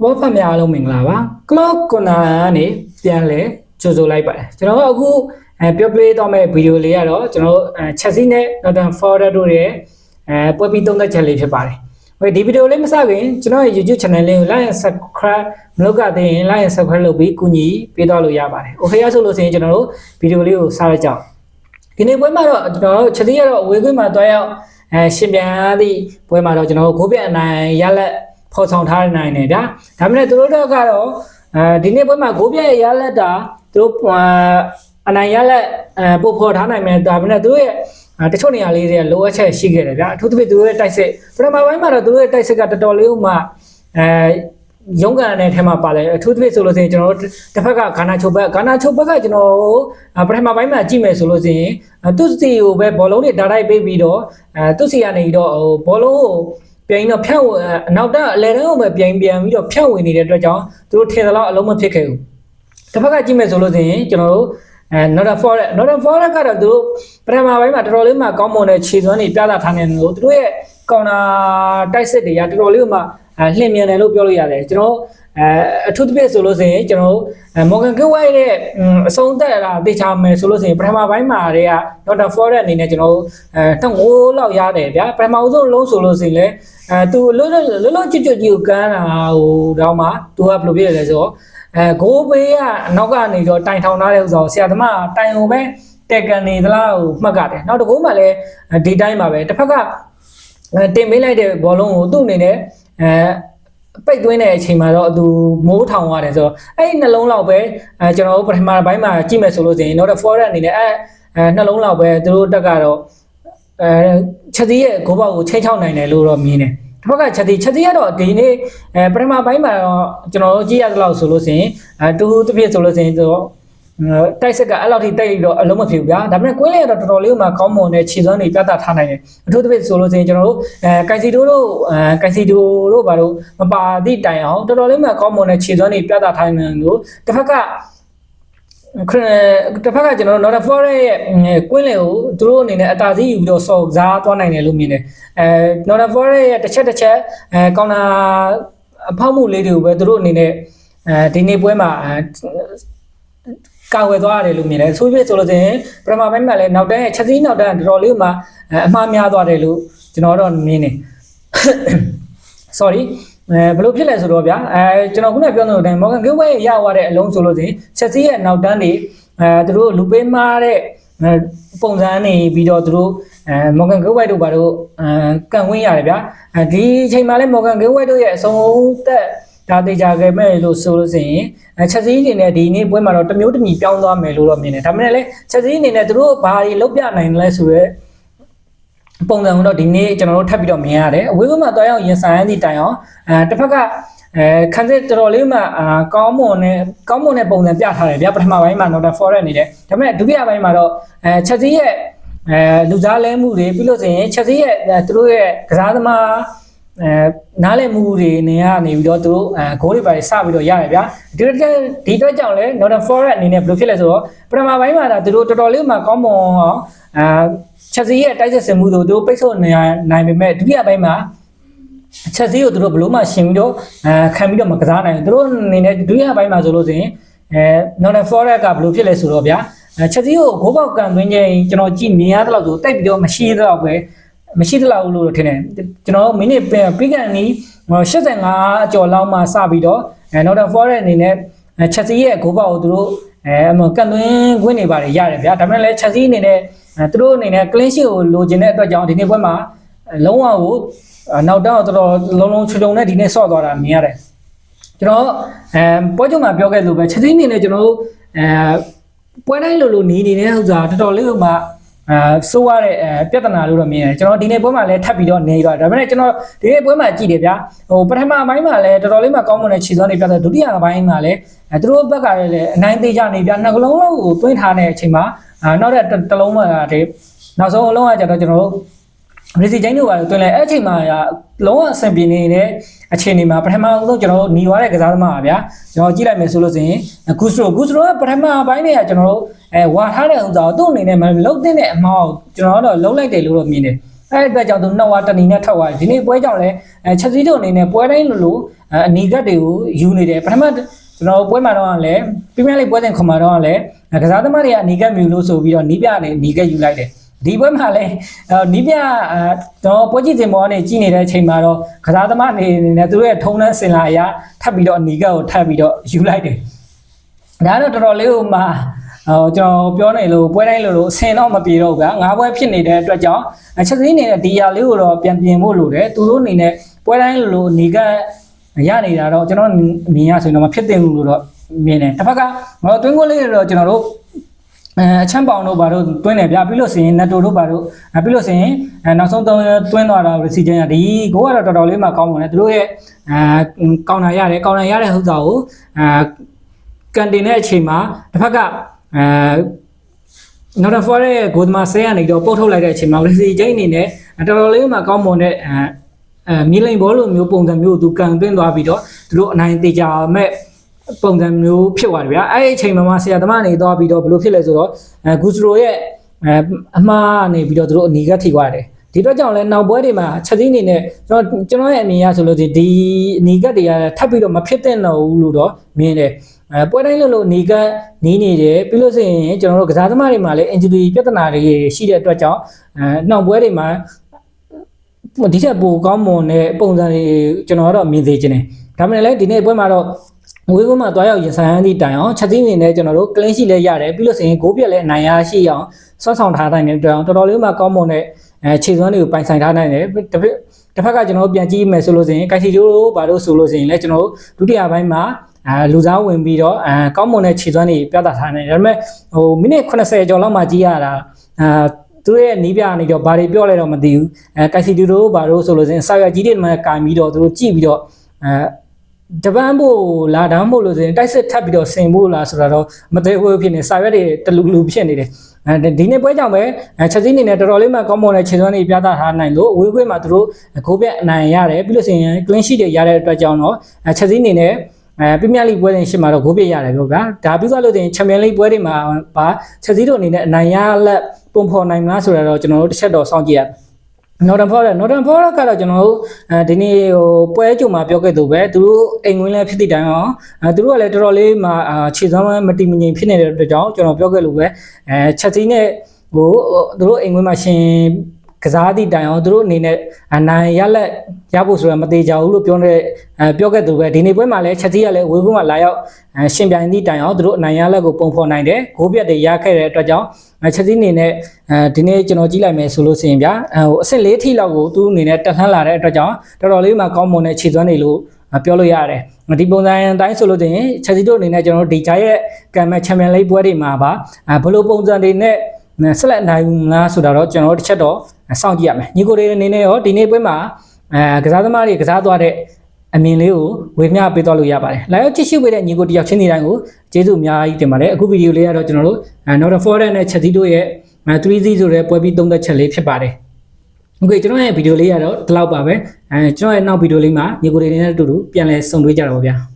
ဘောဖတ်များအားလုံးမင်္ဂလာပါ clock corner ကနေပြန်လဲကြိုဆိုလိုက်ပါတယ်ကျွန်တော်တို့အခုအဲပြောပြလေးတော့မဲ့ဗီဒီယိုလေးကတော့ကျွန်တော်တို့အဲချက်စီနဲ့ Northern Forest တို့ရဲ့အဲပွဲပြီးသုံးသက်ချက်လေးဖြစ်ပါတယ်ဟိုဒီဗီဒီယိုလေးမစခင်ကျွန်တော်ရဲ့ YouTube channel လေးကို like and subscribe မလုပ်ကသေးရင် like and subscribe လုပ်ပြီးကူညီပေးတော့လို့ရပါတယ်။ Okay ရဆိုလို့ဆိုရင်ကျွန်တော်တို့ဗီဒီယိုလေးကိုစရကြအောင်။ဒီနေ့ပွဲမှာတော့ကျွန်တော်တို့ချက်စီကတော့အဝေးကွင်းမှာတွားရောက်အဲရှင်ပြန်သည့်ပွဲမှာတော့ကျွန်တော်တို့ကိုပြအနိုင်ရလက် ဖော်ဆောင်ထားနိုင်တယ်ဗျာ။ဒါပေမဲ့သူတို့တော့ကတော့အဲဒီနေ့ပွဲမှာကိုပြရဲ့ရလက်တာသူတို့အနိုင်ရလက်အဲပို့ဖော်ထားနိုင်မယ်ဒါပေမဲ့သူတို့ရဲ့အဲတချို့နေရာလေးတွေကလိုအပ်ချက်ရှိခဲ့တယ်ဗျာအထူးသဖြင့်သူတို့ရဲ့တိုက်စစ်ပထမပိုင်းမှာတော့သူတို့ရဲ့တိုက်စစ်ကတော်တော်လေးဥမှအဲရုံးကန်တဲ့ထဲမှာပါတယ်အထူးသဖြင့်ဆိုလို့ရှိရင်ကျွန်တော်တို့တစ်ဖက်ကဂါနာချုပ်ဘက်ဂါနာချုပ်ဘက်ကကျွန်တော်ပထမပိုင်းမှာကြည့်မယ်ဆိုလို့ရှိရင်သူစီကိုပဲဘောလုံးတွေဓာတ်တိုက်ပေးပြီးတော့အဲသူစီကနေတော့ဟိုဘောလုံးကို ပြန်တော့ဖြန့်ဝင်အနောက်တက်အလဲတန်းကိုပဲပြန်ပြန်ပြီးတော့ဖြန့်ဝင်နေတဲ့အတွက်ကြောင့်သူတို့ထင်သလောက်အလုံးမဖြစ်ခဲ့ဘူးတစ်ဖက်ကကြည့်မယ်ဆိုလို့ရှိရင်ကျွန်တော်တို့အဲ Northern Forest Northern Forest ကတော့သူတို့ပထမပိုင်းမှာတော်တော်လေးမှကောင်းမွန်တဲ့ခြေစွမ်းတွေပြသထားနေတယ်လို့သူတို့ရဲ့ကောင်နာတိုက်စစ်တွေကတော်တော်လေးမှ လှင့်မြန်တယ်လို့ပြောလို့ရတယ်ကျွန်တော်အဲအထူးသဖြင့်ဆိုလို့ဆိုရင်ကျွန်တော်မော်ဂန်ကဝိုင်ရဲ့အဆုံးသက်တာသိချာမယ်ဆိုလို့ဆိုရင်ပထမပိုင်းမှာတွေက Northern Forest အနေနဲ့ကျွန်တော်အဲတော့ငိုးလောက်ရတယ်ဗျာပထမဆုံးလုံးဆိုလို့ဆိုရင်လည်းအဲသူလွတ်လွတ်လွတ်လွတ်ကျွတ်ကျွတ်ကြီးကိုကမ်းတာဟိုတော့မှသူကဘယ်လိုဖြစ်ရလဲဆိုတော့အဲဂိုးဘေးကအနောက်ကနေတော့တိုင်ထောင်ထားတဲ့ဥစ္စာကိုဆရာသမားတိုင်ုံပဲတက်ကန်နေသလားကိုမှတ်ကြတယ်နောက်တစ်ခုမှလည်းဒီတိုင်းပါပဲတစ်ဖက်ကတင်မေးလိုက်တဲ့ဘောလုံးကိုသူ့အနေနဲ့ အဲပိတ်သွင်းတဲ့အချိန်မှာတော့သူမိုးထောင်ရတယ်ဆိုတော့အဲ့ဒီနှလုံးလောက်ပဲအဲကျွန်တော်တို့ပထမပိုင်းမှာကြည့်မယ်ဆိုလို့ဆိုရင်တော့ forward အနေနဲ့အဲအဲနှလုံးလောက်ပဲသူတို့တက်ကတော့အဲချက်သီးရဲ့ဂိုးပေါက်ကိုချိန်ချောက်နိုင်တယ်လို့တော့မြင်တယ်တစ်ဖက်ကချက်သီးချက်သီးကတော့ဒီနေ့အဲပထမပိုင်းမှာတော့ကျွန်တော်တို့ကြည့်ရသလောက်ဆိုလို့ဆိုရင်အဲတူတစ်ဖြစ်ဆိုလို့ဆိုရင်တော့ တိုက်ဆက်ကအဲ့လောက်ထိတိုက်တော့အလုံးမဖြစ်ဘူးဗျာဒါပေမဲ့ကွင်းလေးကတော့တော်တော်လေးမှကောင်းမွန်တဲ့ခြေစွမ်းတွေပြသထားနိုင်တယ်အထူးသဖြင့်ဆိုလို့ဆိုရင်ကျွန်တော်တို့အဲကိုင်စီတိုတို့အဲကိုင်စီတိုတို့ဘာလို့မပါသည့်တိုင်အောင်တော်တော်လေးမှကောင်းမွန်တဲ့ခြေစွမ်းတွေပြသထားနိုင်လို့တစ်ဖက်ကခရတစ်ဖက်ကကျွန်တော်တို့ Northern Forest ရဲ့ကွင်းလေကိုသူတို့အနေနဲ့အတားစီးယူပြီးတော့စော်စားသွားနိုင်တယ်လို့မြင်တယ်အဲ Northern Forest ရဲ့တစ်ချက်တစ်ချက်အဲကောင်တာအဖောက်မှုလေးတွေကိုပဲသူတို့အနေနဲ့အဲဒီနေ့ပွဲမှာ ကာဝယ်သွားရတယ်လို့မြင်တယ်ဆိုပြီးဆိုလို့ဆိုရင်ပထမပိုင်းမှာလည်းနောက်တန်းရဲ့ချက်စည်းနောက်တန်းတော်တော်လေးမှအမှားများသွားတယ်လို့ကျွန်တော်တော့မြင်တယ် sorry အဲဘယ်လိုဖြစ်လဲဆိုတော့ဗျာအဲကျွန်တော်ခုနပြောသလိုတိုင်းမော်ဂန်ဂိုဝဲရသွားတဲ့အလုံးဆိုလို့ဆိုရင်ချက်စည်းရဲ့နောက်တန်းတွေအဲသူတို့လူပေးမားတဲ့ပုံစံနေပြီးတော့သူတို့အဲမော်ဂန်ဂိုဝဲတို့ဘာတို့အဲကန်ဝင်းရတယ်ဗျာအဲဒီအချိန်မှာလဲမော်ဂန်ဂိုဝဲတို့ရဲ့အဆုံးသက် ဒါတေချာခဲ့မဲ့လို့ဆိုလို့ဆိုရင်ချက်စည်းအနေနဲ့ဒီနေ့ပွဲမှာတော့တမျိုးတမီပြောင်းသွားမယ်လို့တော့မြင်တယ်ဒါပေမဲ့လည်းချက်စည်းအနေနဲ့သူတို့ဘာတွေလုပ်ပြနိုင်လဲဆိုတော့ပုံစံကတော့ဒီနေ့ကျွန်တော်တို့ထပ်ပြီးတော့မြင်ရတယ်အဝေးကမှတွားရောက်ရင်ဆိုင်ရသည့်တိုင်အောင်အဲတစ်ဖက်ကအဲခန်းစစ်တော်တော်လေးမှအာကောင်းမွန်နဲ့ကောင်းမွန်တဲ့ပုံစံပြထားတယ်ဗျာပထမပိုင်းမှာတော့ forest နေတယ်ဒါပေမဲ့ဒုတိယပိုင်းမှာတော့အဲချက်စည်းရဲ့အဲလူစားလဲမှုတွေပြီးလို့ဆိုရင်ချက်စည်းရဲ့သူတို့ရဲ့ကစားသမား အဲနားလည်မှုတွေနေရနေပြီးတော့သူတို့အဲဂိုးတွေပါစပြီးတော့ရတယ်ဗျာဒီဒီတော့ကြောင့်လဲ Northern Forest အနေနဲ့ဘယ်လိုဖြစ်လဲဆိုတော့ပထမပိုင်းမှာသူတို့တော်တော်လေးမှကောင်းမွန်အောင်အာချက်စီရဲ့တိုက်စစ်စင်မှုတို့သူတို့ပိတ်ဆို့နေနိုင်ပေမဲ့ဒုတိယပိုင်းမှာချက်စီကိုသူတို့ဘလို့မှရှင်ပြီးတော့အဲခံပြီးတော့မကစားနိုင်ဘူးသူတို့အနေနဲ့ဒုတိယပိုင်းမှာဆိုလို့ဆိုရင်အဲ Northern Forest ကဘလို့ဖြစ်လဲဆိုတော့ဗျာချက်စီကိုဂိုးပေါက်ကန်သွင်းခြင်းကျွန်တော်ကြည့်မြင်ရတဲ့လောက်ဆိုတိုက်ပြီးတော့မရှိတဲ့လောက်ပဲ မရှိသလောက်လို့ထင်တယ်ကျွန်တော်မိနစ်ပြီးကန်နီး85အကျော်လောက်မှစပြီးတော့အဲ Northern Forest အနေနဲ့ချက်စီရဲ့ဂိုးပေါက်ကိုသူတို့အဲကန်သွင်းခွင့်နေပါတယ်ရတယ်ဗျာဒါပေမဲ့လည်းချက်စီအနေနဲ့သူတို့အနေနဲ့ clean sheet ကိုလိုချင်တဲ့အတွက်ကြောင့်ဒီနေ့ပွဲမှာလုံးဝကိုနောက်တော့တော်တော်လုံးလုံးချွချုံနဲ့ဒီနေ့ဆော့သွားတာမြင်ရတယ်ကျွန်တော်အဲပွဲကြုံမှာပြောခဲ့လို့ပဲချက်စီအနေနဲ့ကျွန်တော်တို့အဲပွဲတိုင်းလိုလိုနီးနေတဲ့ဥစ္စာတော်တော်လေးမှ အဲစိုးရတဲ့အဲပြဿနာလို့တော့မြင်တယ်ကျွန်တော်ဒီနေ့ပွဲမှာလည်းထပ်ပြီးတော့နေသွားဒါပေမဲ့ကျွန်တော်ဒီနေ့ပွဲမှာကြည့်တယ်ဗျာဟိုပထမပိုင်းမှာလည်းတော်တော်လေးမှကောင်းမွန်တဲ့ခြေစွမ်းတွေပြတယ်ဒုတိယပိုင်းမှာလည်းအဲသူတို့ဘက်ကလည်းအနိုင်သေးကြနေဗျာနှစ်ကလုံးလုံးကိုတွင်းထားတဲ့အချိန်မှာအာနောက်တဲ့တစ်လုံးမှာတည်းနောက်ဆုံးအလုံးကကြတော့ကျွန်တော်တို့ ရီစီချင်းတို့ကတွင်လဲအဲ့အချိန်မှာလုံးဝအဆင်ပြေနေတဲ့အခြေအနေမှာပထမဆုံးကျွန်တော်တို့หนีသွားတဲ့ကစားသမားပါဗျာကျွန်တော်ကြည့်လိုက်မယ်ဆိုလို့ဆိုရင်ဂူစရိုဂူစရိုကပထမပိုင်းတွေကကျွန်တော်တို့အဲဝါထားတဲ့ဥစ္စာကိုသူ့အနေနဲ့မလုံးသင့်တဲ့အမောက်ကျွန်တော်တို့လုံးလိုက်တယ်လို့တော့မြင်တယ်အဲ့ဒီအတွက်ကြောင့်သူနှစ်ဝါတဏီနဲ့ထောက်သွားတယ်ဒီနေ့ပွဲကြောင့်လဲအဲချက်စည်းတို့အနေနဲ့ပွဲတိုင်းလိုလိုအဲအနီကတ်တွေကိုယူနေတယ်ပထမကျွန်တော်ပွဲမှာတော့လည်းပြင်းပြလေးပွဲစဉ်ခွန်မှာတော့လည်းကစားသမားတွေကအနီကတ်မြူလို့ဆိုပြီးတော့နီးပြနဲ့နီးကတ်ယူလိုက်တယ် ဒီပွဲမှာလည်းနီးပြအဲတော့ပွဲကြည့်တင်ပေါ်ကနေကြည့်နေတဲ့အချိန်မှာတော့ကစားသမားအနေနဲ့သူတို့ရဲ့ထုံးနှန်းစင်လာအရာထပ်ပြီးတော့အနီကတ်ကိုထပ်ပြီးတော့ယူလိုက်တယ်ဒါတော့တော်တော်လေးဟိုမှာဟိုကျွန်တော်ပြောနေလို့ပွဲတိုင်းလို့လို့အဆင်တော့မပြေတော့ဘူးကငါးပွဲဖြစ်နေတဲ့အတွက်ကြောင့်အချက်သေးနေတဲ့ဒီယာလေးကိုတော့ပြန်ပြင်ဖို့လိုတယ်သူတို့အနေနဲ့ပွဲတိုင်းလို့လို့နေကရနေတာတော့ကျွန်တော်မြင်ရဆိုရင်တော့မဖြစ်သင့်ဘူးလို့တော့မြင်တယ်တစ်ဖက်ကငါတို့တွင်းကိုလေးတွေတော့ကျွန်တော်တို့ အဲအချမ်းပေါင်တို့ဘာတို့တွင်းတယ်ဗျာပြီးလို့ဆိုရင်နက်တိုတို့ဘာတို့အဲပြီးလို့ဆိုရင်အဲနောက်ဆုံးသုံးတွင်းသွားတာရီစီဂျန်ကဒီကိုကတော့တော်တော်လေးမှကောင်းပါနဲ့သူတို့ရဲ့အဲကောင်နာရတယ်ကောင်နာရတဲ့ဟုတ်တာကိုအဲကန်တင်တဲ့အချိန်မှာတစ်ဖက်ကအဲနော်ဒန်ဖော်ရဲ့ဂိုဒမာဆဲကနေတော့ပုတ်ထုတ်လိုက်တဲ့အချိန်မှာရီစီဂျန်အနေနဲ့တော်တော်လေးမှကောင်းမွန်တဲ့အဲအဲမီလိန်ဘောလိုမျိုးပုံစံမျိုးသူကန်သွင်းသွားပြီးတော့သူတို့အနိုင်တေချာမဲ့ ပုံစံမျိုးဖြစ်သွားတယ်ဗျာအဲ့ဒီအချိန်မှာဆရာသမားနေတော့ပြီးတော့ဘယ်လိုဖြစ်လဲဆိုတော့အဲဂူစရိုရဲ့အဲအမှားနေပြီးတော့သူတို့အနီကထိသွားတယ်ဒီတော့ကြောင့်လဲနောက်ပွဲတွေမှာချက်သီးအနေနဲ့ကျွန်တော်ကျွန်တော်ရဲ့အမြင်ရဆိုလို့ဒီဒီအနီကတွေကထပ်ပြီးတော့မဖြစ်တဲ့တော့ဘူးလို့တော့မြင်တယ်အဲပွဲတိုင်းလို့လို့အနီကနီးနေတယ်ပြီးလို့ဆိုရင်ကျွန်တော်တို့ကစားသမားတွေမှာလည်း injury ပြဿနာတွေရှိတဲ့အတွက်ကြောင့်အဲနောက်ပွဲတွေမှာဒီထက်ပိုကောင်းမွန်တဲ့ပုံစံတွေကျွန်တော်ကတော့မြင်သေးခြင်းတယ်ဒါပေမဲ့လည်းဒီနေ့ပွဲမှာတော့ ဝေးကုန်းမှာတွားရောက်ရင်ဆိုင်ရန်သည့်တိုင်အောင်ချက်သီးနေနဲ့ကျွန်တော်တို့ကလင်းရှိလဲရတယ်ပြီးလို့ဆိုရင်ဂိုးပြက်လဲအနိုင်ရရှိအောင်ဆွမ်းဆောင်ထားနိုင်တဲ့အတွက်တော်တော်လေးမှကောင်းမွန်တဲ့အဲခြေစွမ်းတွေကိုပိုင်ဆိုင်ထားနိုင်တယ်တစ်ဖက်တစ်ဖက်ကကျွန်တော်တို့ပြန်ကြည့်မယ်ဆိုလို့ဆိုရင်ကိုက်စီဂျိုဘာလို့ဆိုလို့ဆိုရင်လည်းကျွန်တော်တို့ဒုတိယပိုင်းမှာအဲလူစားဝင်ပြီးတော့အဲကောင်းမွန်တဲ့ခြေစွမ်းတွေပြသထားနိုင်တယ်ဒါပေမဲ့ဟိုမိနစ်80ကျော်လောက်မှကြည့်ရတာအာသူတို့ရဲ့နီးပြနေတော့ဘာတွေပြောလဲတော့မသိဘူးအဲကိုက်စီတီတို့ဘာလို့ဆိုလို့ဆိုရင်ဆောက်ရကြီးတွေမှကင်ပြီးတော့သူတို့ကြည့်ပြီးတော့အဲ ဂျပန်ဖို့လာတန်းဖို့လို့ဆိုရင်တိုက်စစ်ထပ်ပြီးတော့ဆင်ဖို့လားဆိုတာတော့မသေးဘူးဖြစ်နေစာရွက်တွေတလူလူဖြစ်နေတယ်အဲဒီနေ့ပွဲကြောင့်ပဲချက်စည်းနေနဲ့တော်တော်လေးမှကောင်းမွန်တဲ့ခြေစွမ်းတွေပြသထားနိုင်လို့အဝေးခွေးမှာသူတို့ဂိုးပြက်အနိုင်ရတယ်ပြီးလို့ဆိုရင် clean sheet တွေရတဲ့အတွက်ကြောင့်တော့ချက်စည်းနေနဲ့အဲပရီးမီးယားလိပွဲစဉ်ရှင်းမှာတော့ဂိုးပြရတယ်ပြောဗျာဒါပြီးသွားလို့တင်ချန်ပီယံလိပွဲတွေမှာပါချက်စည်းတို့အနေနဲ့အနိုင်ရလက်ပုံဖော်နိုင်မလားဆိုတာတော့ကျွန်တော်တို့တစ်ချက်တော့စောင့်ကြည့်ရ နော်ဒန်ဖော်ရနော်ဒန်ဖော်ရကတော့ကျွန်တော်တို့အဲဒီနေ့ဟိုပွဲကြုံမှာပြောခဲ့သူပဲသူတို့အိမ်ဝင်လဲဖြစ်တဲ့တိုင်အောင်အဲသူတို့ကလည်းတော်တော်လေးမှာခြေစွမ်းမတီမငြိမ်ဖြစ်နေတဲ့အတွက်ကြောင့်ကျွန်တော်ပြောခဲ့လို့ပဲအဲချက်စီးနဲ့ဟိုသူတို့အိမ်ဝင်မှာရှင် ကစားသည့်တိုင်အောင်သူတို့အနေနဲ့အနိုင်ရလက်ရဖို့ဆိုတာမသေးကြဘူးလို့ပြောနေအဲပြောခဲ့သူပဲဒီနေ့ပွဲမှာလည်းချက်စီးကလည်းဝေကုန်းမှာလာရောက်ရှင်ပြိုင်သည့်တိုင်အောင်သူတို့အနိုင်ရလက်ကိုပုံဖော်နိုင်တယ်ဂိုးပြတ်တွေရခဲ့တဲ့အတွက်ကြောင့်ချက်စီးအနေနဲ့အဲဒီနေ့ကျွန်တော်ကြည့်လိုက်မယ်ဆိုလို့ဆိုရင်ဗျာဟိုအဆင့်၄ထိလောက်ကိုသူအနေနဲ့တက်လှမ်းလာတဲ့အတွက်ကြောင့်တော်တော်လေးမှကောင်းမွန်တဲ့ခြေစွမ်းတွေလို့ပြောလို့ရတယ်ဒီပုံစံအတိုင်းဆိုလို့တင်ချက်စီတို့အနေနဲ့ကျွန်တော်တို့ဒီဂျာရဲ့ကံမဲ့ချန်ပီယံလိပွဲတွေမှာပါဘယ်လိုပုံစံတွေနဲ့ဆက်လက်နိုင်ဘူးလားဆိုတာတော့ကျွန်တော်တို့တစ်ချက်တော့ စောင့်ကြည့်ရမယ်ညီကိုတွေအနေနဲ့ရောဒီနေ့ပွဲမှာအဲကစားသမားတွေကစားသွားတဲ့အမြင်လေးကိုဝေမျှပေးသွားလို့ရပါတယ်။လာရောက်ကြည့်ရှုပေးတဲ့ညီကိုတယောက်ချင်းစီတိုင်းကိုကျေးဇူးအများကြီးတင်ပါတယ်။အခုဗီဒီယိုလေးကတော့ကျွန်တော်တို့ Northern Forest နဲ့ချက်သီးတို့ရဲ့ 3Z ဆိုတဲ့ပွဲပြီးသုံးသက်ချက်လေးဖြစ်ပါတယ်။ Okay ကျွန်တော်ရဲ့ဗီဒီယိုလေးကတော့ဒီလောက်ပါပဲ။အဲကျွန်တော်ရဲ့နောက်ဗီဒီယိုလေးမှာညီကိုတွေနဲ့အတူတူပြန်လည်ဆုံတွေ့ကြတော့ပါဗျာ။